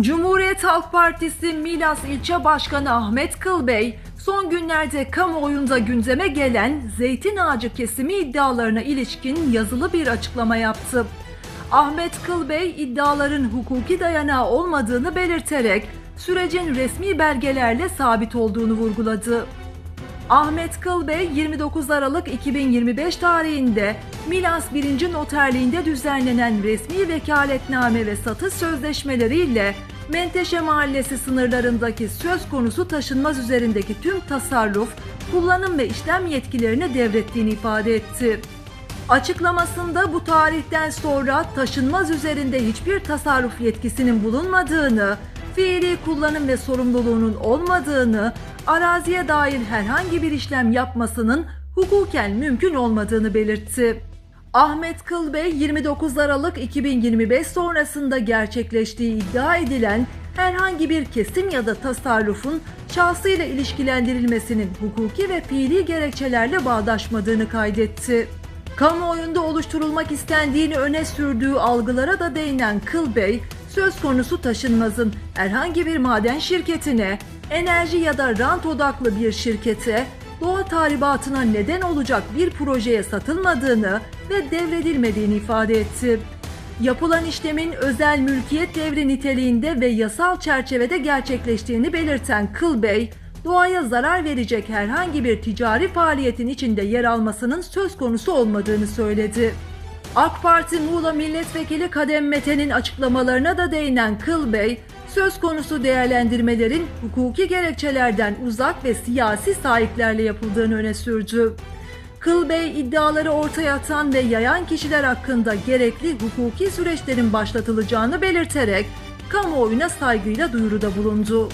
Cumhuriyet Halk Partisi Milas İlçe Başkanı Ahmet Kılbey, son günlerde kamuoyunda gündeme gelen zeytin ağacı kesimi iddialarına ilişkin yazılı bir açıklama yaptı. Ahmet Kılbey iddiaların hukuki dayanağı olmadığını belirterek sürecin resmi belgelerle sabit olduğunu vurguladı. Ahmet Kılbey 29 Aralık 2025 tarihinde Milas 1. Noterliğinde düzenlenen resmi vekaletname ve satış sözleşmeleriyle Menteşe Mahallesi sınırlarındaki söz konusu taşınmaz üzerindeki tüm tasarruf, kullanım ve işlem yetkilerini devrettiğini ifade etti. Açıklamasında bu tarihten sonra taşınmaz üzerinde hiçbir tasarruf yetkisinin bulunmadığını, fiili kullanım ve sorumluluğunun olmadığını, araziye dair herhangi bir işlem yapmasının hukuken mümkün olmadığını belirtti. Ahmet Kılbey 29 Aralık 2025 sonrasında gerçekleştiği iddia edilen herhangi bir kesim ya da tasarrufun şahsıyla ilişkilendirilmesinin hukuki ve fiili gerekçelerle bağdaşmadığını kaydetti. Kamuoyunda oluşturulmak istendiğini öne sürdüğü algılara da değinen Kılbey, söz konusu taşınmazın herhangi bir maden şirketine, enerji ya da rant odaklı bir şirkete, doğa tahribatına neden olacak bir projeye satılmadığını ve devredilmediğini ifade etti. Yapılan işlemin özel mülkiyet devri niteliğinde ve yasal çerçevede gerçekleştiğini belirten Kılbey, doğaya zarar verecek herhangi bir ticari faaliyetin içinde yer almasının söz konusu olmadığını söyledi. AK Parti Muğla Milletvekili Kadem Mete'nin açıklamalarına da değinen Kılbey, söz konusu değerlendirmelerin hukuki gerekçelerden uzak ve siyasi sahiplerle yapıldığını öne sürdü. Kılbey iddiaları ortaya atan ve yayan kişiler hakkında gerekli hukuki süreçlerin başlatılacağını belirterek kamuoyuna saygıyla duyuruda bulundu.